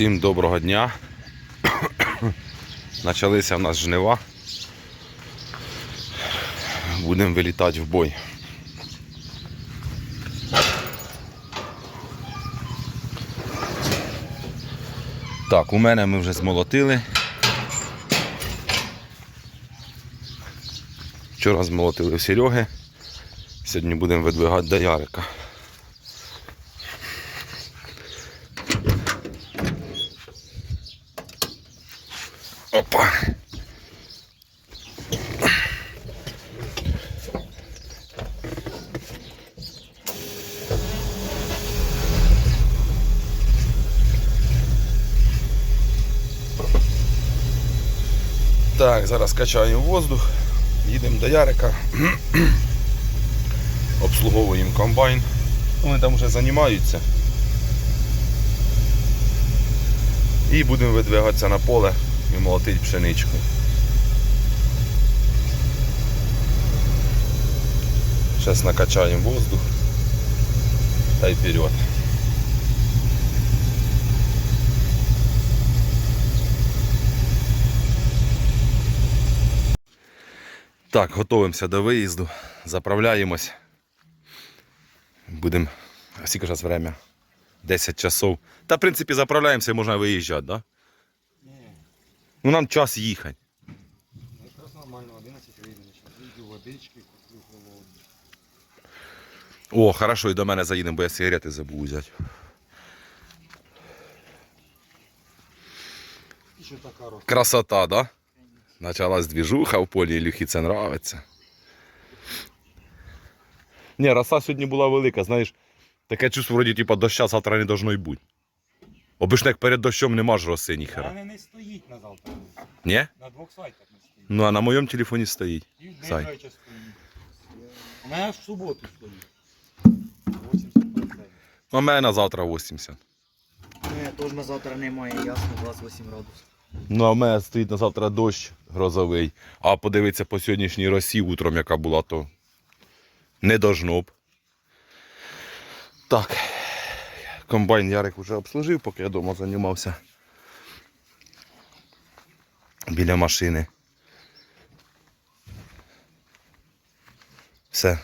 Всім доброго дня. Почалися в нас жнива. Будемо вилітати в бой. Так, у мене ми вже змолотили. Вчора змолотили Сереги. Сьогодні будемо видвигати до Ярика. Так, зараз качаємо воздух, їдемо до Ярика, обслуговуємо комбайн. Вони там вже займаються. І будемо видвигатися на поле і молотити пшеничку. Зараз накачаємо воздух та й вперед. Так, готуємося до виїзду, заправляємось. Будемо, скільки зараз время? 10 часов. Та, в принципі, заправляємося і можна виїжджати, так? Да? Ну нам час їхати. Якраз нормально, 11 вийде. Вийду водички, куплю холодну. О, хорошо, і до мене заїдемо, бо я сигарети забув взяти. Красота, да? Началась движуха в полі, Ілюхі це нравиться. Ні, роса сьогодні була велика, знаєш, таке чувство, вроді, типа, доща завтра не должно й бути. Обично, як перед дощом нема ж роси ніхера. Вона не стоїть на завтра. Ні? На двох сайтах не стоїть. Ну а на моєму телефоні стоїть. І в Сай. день стоїть. У мене аж в суботу стоїть. 80%. Ну, А в мене на завтра 80. Ні, теж на завтра немає, ясно, 28 градусів. Ну, а в мене стоїть на завтра дощ грозовий. А подивитися по сьогоднішній росі утром, яка була, то не должно б. Так. Комбайн Ярик вже обслужив, поки я вдома займався. Біля машини. Все,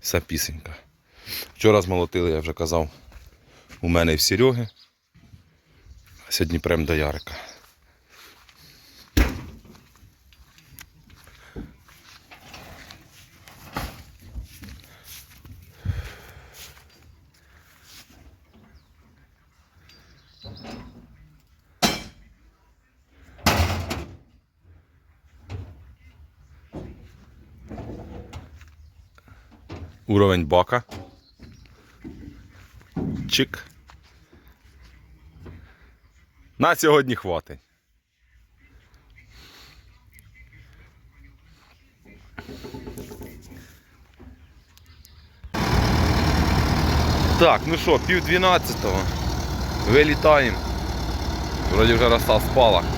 все пісенька. Вчора змолотили, я вже казав, у мене і в Сереги. А сьогодні прям до Ярика. Уровень бака. Чик. На сьогодні хватить. Так, ну що, пів дванадцятого. Вилітаємо. Вроді вже роса спала.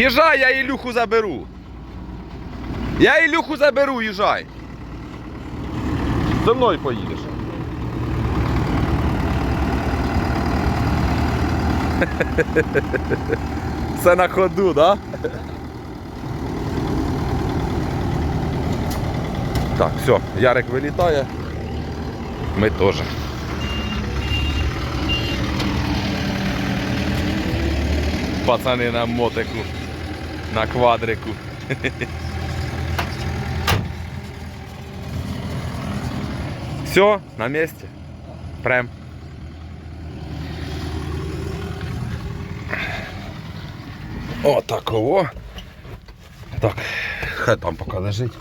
Їжджай, я Ілюху заберу. Я Ілюху заберу, їжджай. За мною поїдеш. Все на ходу, да? Так, все, Ярик вилітає. Ми теж. Пацани на мотику, на квадрику. Все, на месте. Прям. О, такого. Так, хай там поки лежить.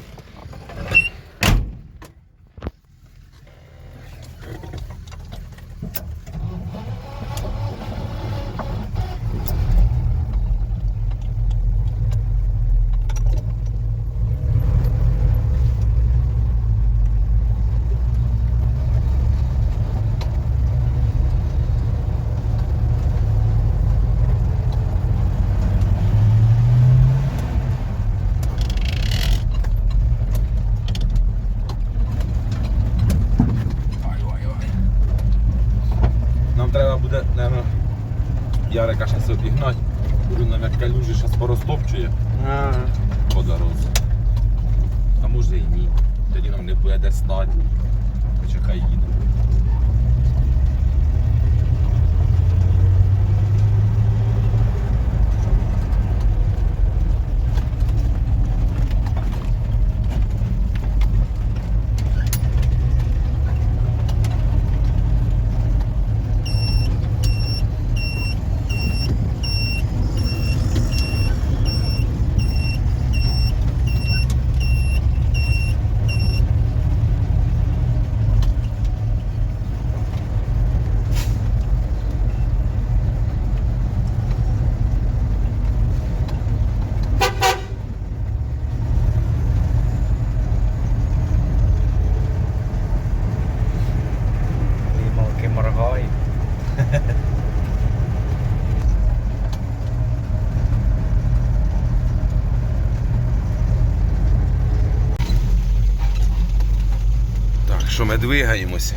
Що ми двигаємося.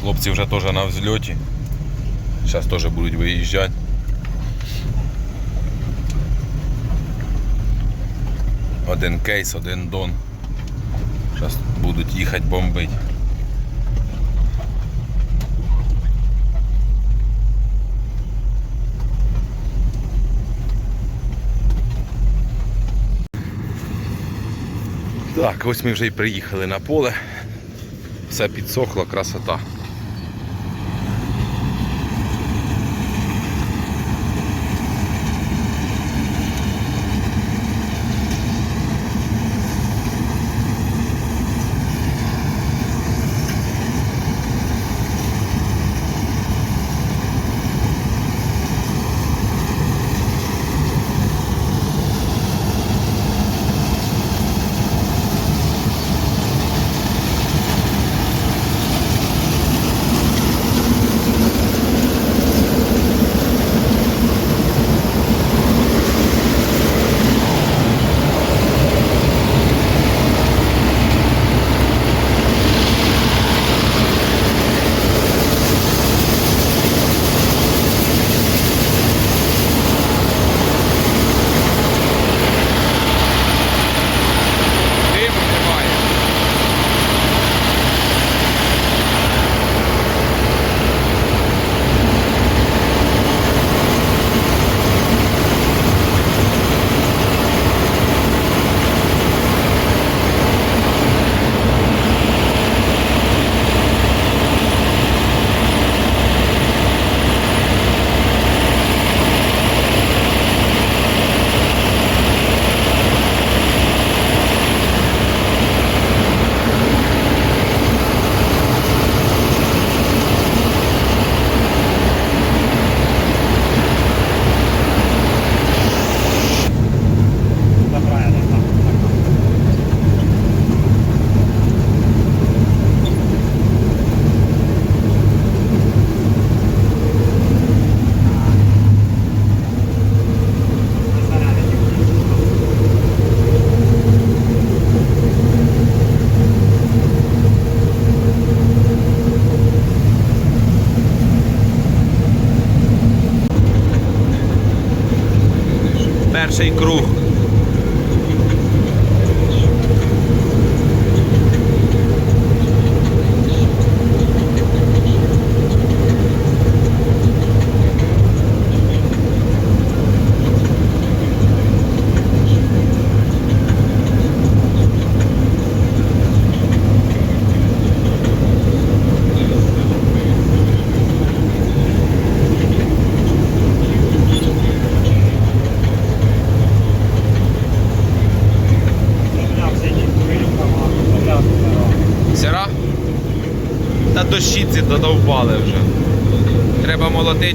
Хлопці вже теж на взльоті. Зараз теж будуть виїжджати. Один кейс, один дон. Зараз будуть їхати бомбити. Так, ось ми вже і приїхали на поле. Все підсохло, красота.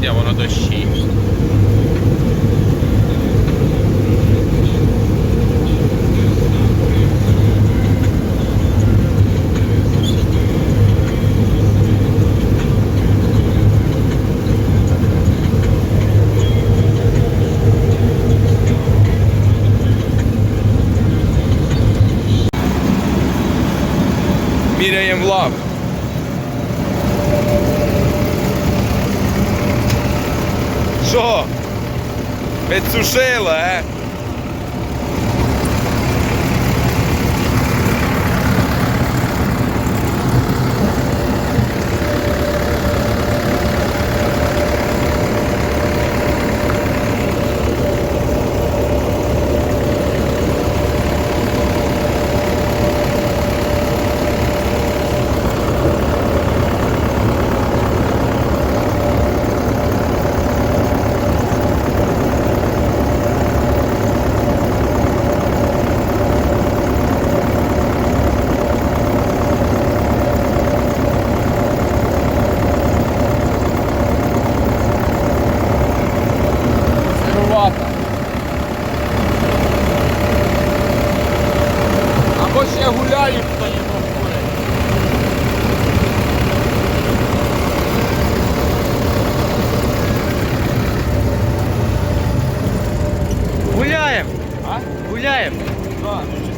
А воно дощі. Міряємо лав. Що? Підсушила, е?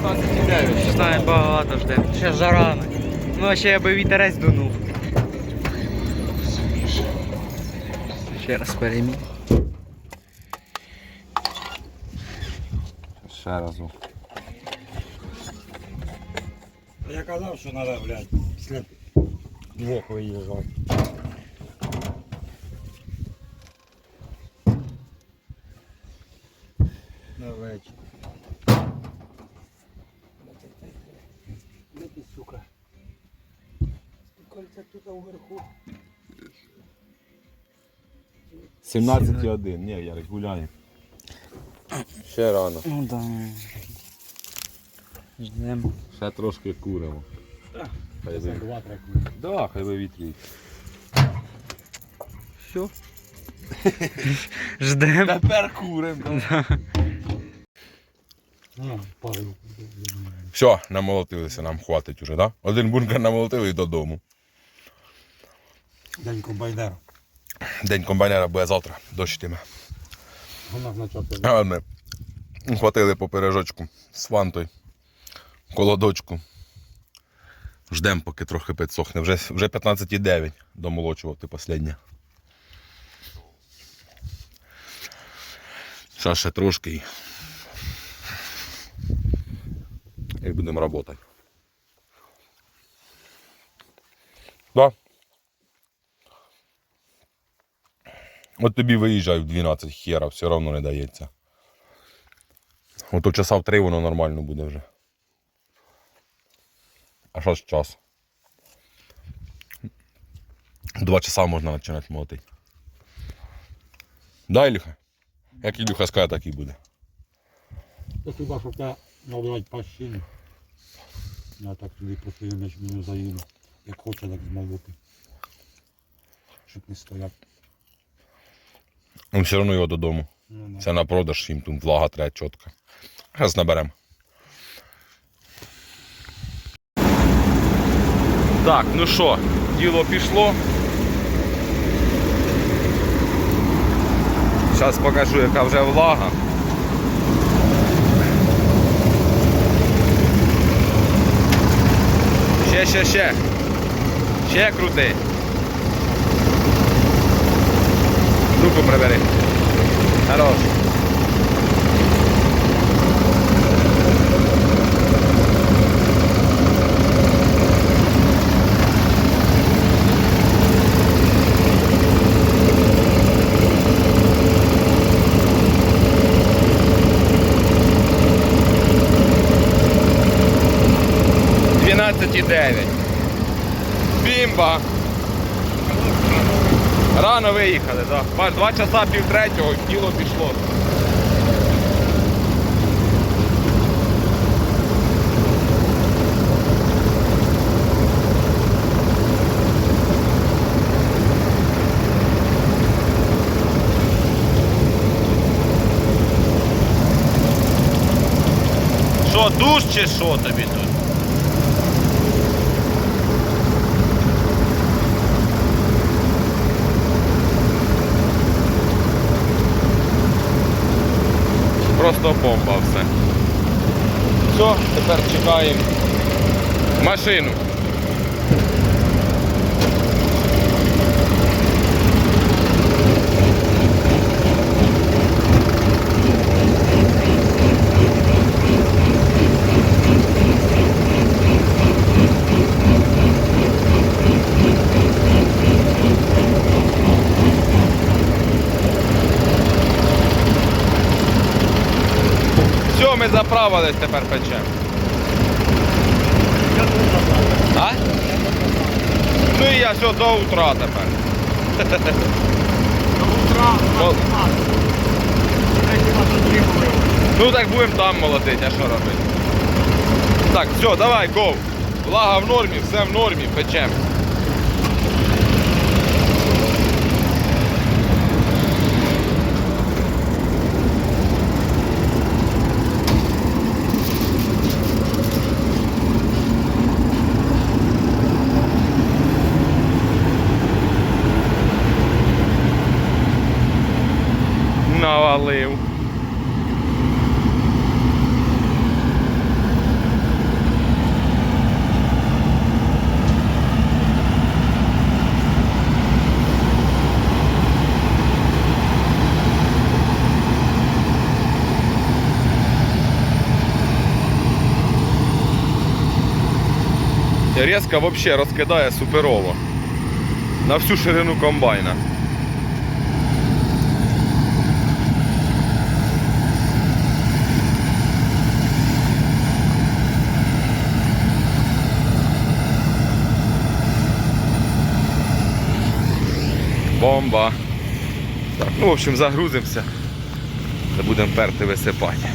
16,9. Знає багато жде. Ще жарано. Ну, а ще я би вітерець дунув. Ще раз перемій. Ще разу. Я казав, що треба, блядь, після двох виїжджати. На вечір. Тут вверху. 17,1. Ні, Ярик, гуляємо. Ще рано. Ну да. Ждемо. Ще трошки куримо. Хай ви... два треки. Да, хай вивітрюють. Все. Ждемо. Тепер куримо. А. Все, намолотилися, нам хватить уже, да? Один бункер намолотили і додому. День комбайнера. День комбайнера буде завтра, дощ. Вона. А ми хватили по пиріжочку з фантою, колодочку. Ждемо, поки трохи підсохне. Вже, вже 15,9 домолочувати останнє. Зараз ще трошки. І будемо працювати. Да. От тобі виїжджай в 12 хера, все одно не дається. Ото часа в три воно нормально буде вже. А що ж час? Два часа можна починати молотити. Да, Ілюха? Як Ілюха скаже, так і буде. Це хіба що те набивати пащину. Я так тобі між мене заїду. Як хоче, так змолоти. Щоб не стояти. Ну, все одно його додому. Ну. Це на продаж їм тут влага треба чітко. Зараз наберемо. Так, ну що, діло пішло. Зараз покажу, яка вже влага. Ще, ще, ще. Ще крути. Руку прибери. Хорош. Двенадцать и девять. Бімба. Рано виїхали, так. Два часа пів третього, діло пішло. Що, душ чи що тобі тут? Просто бомба все. Все, тепер чекаємо машину. Заправились, тепер печемо. А? Ну і я все до утра тепер. До утра отримували. Ну так будемо там молотити, а що робити? Так, все, давай, гоу. Влага в нормі, все в нормі, печемо. Навалив. Резко вообще розкидає суперово. На всю ширину комбайна. Бомба. Так, ну, в общем, загрузимося. Будемо перти висипати.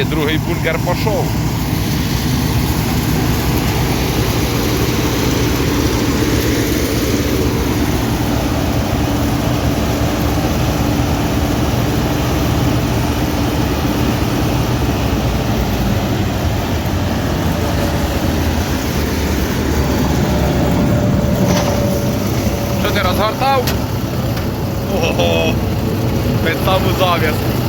І другий бункер пішов. Що ти розгортав? Ого! Під саму зав'язку.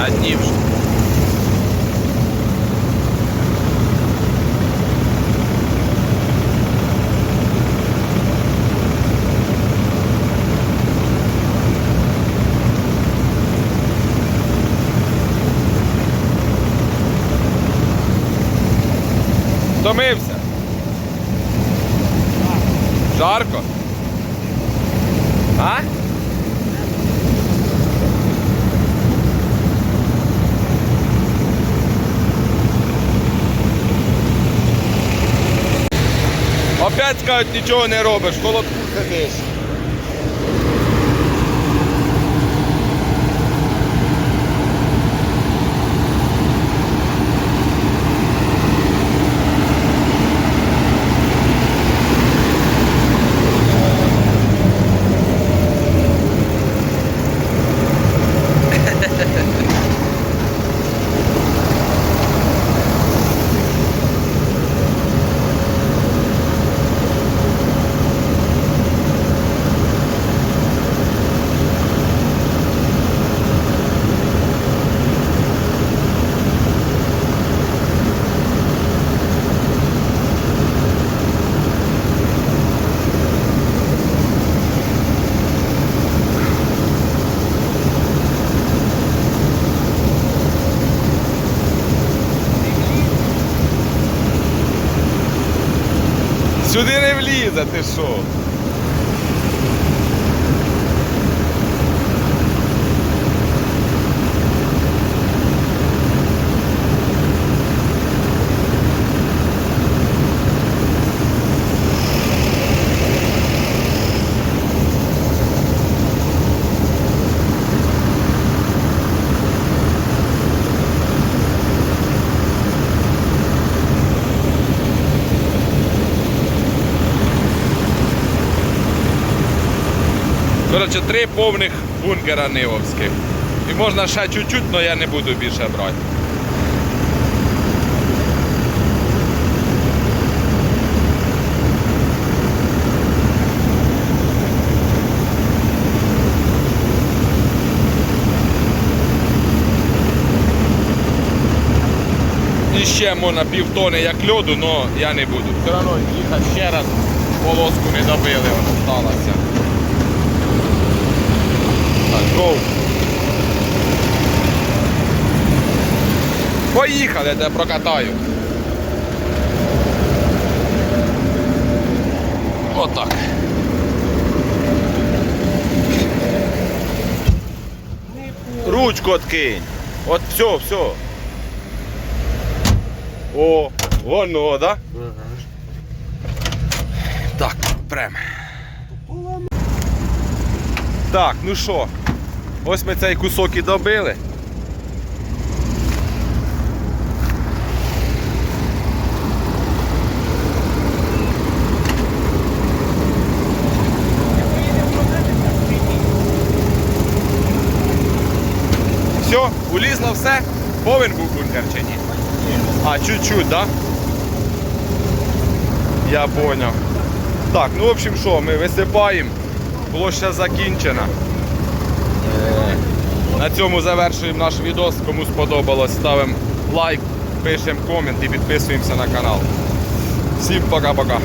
На дні вже. Втомився? Жарко? А? Опять скажуть, нічого не робиш, в холодку сидиш. Сюди не Коротше, три повних бункера нивовських. І можна ще чуть-чуть, але я не буду більше брати. І ще можна півтони як льоду, але я не буду. Все одно їхати ще раз полоску не добили, вона сталася. Гоу. Поїхали, я тебе прокатаю. Отак. Ручку откинь. От все, все. О, воно, да? Так, прям. Так, ну що, ось ми цей кусок і добили. Все, улізло все? Повен був бункер чи ні? А, чуть-чуть, да? Я понял. Так, ну в общем що, ми висипаємо. Площа закінчена. Е, На цьому завершуємо наш відос. Кому сподобалось, ставимо лайк, пишемо комент і підписуємося на канал. Всім пока-пока.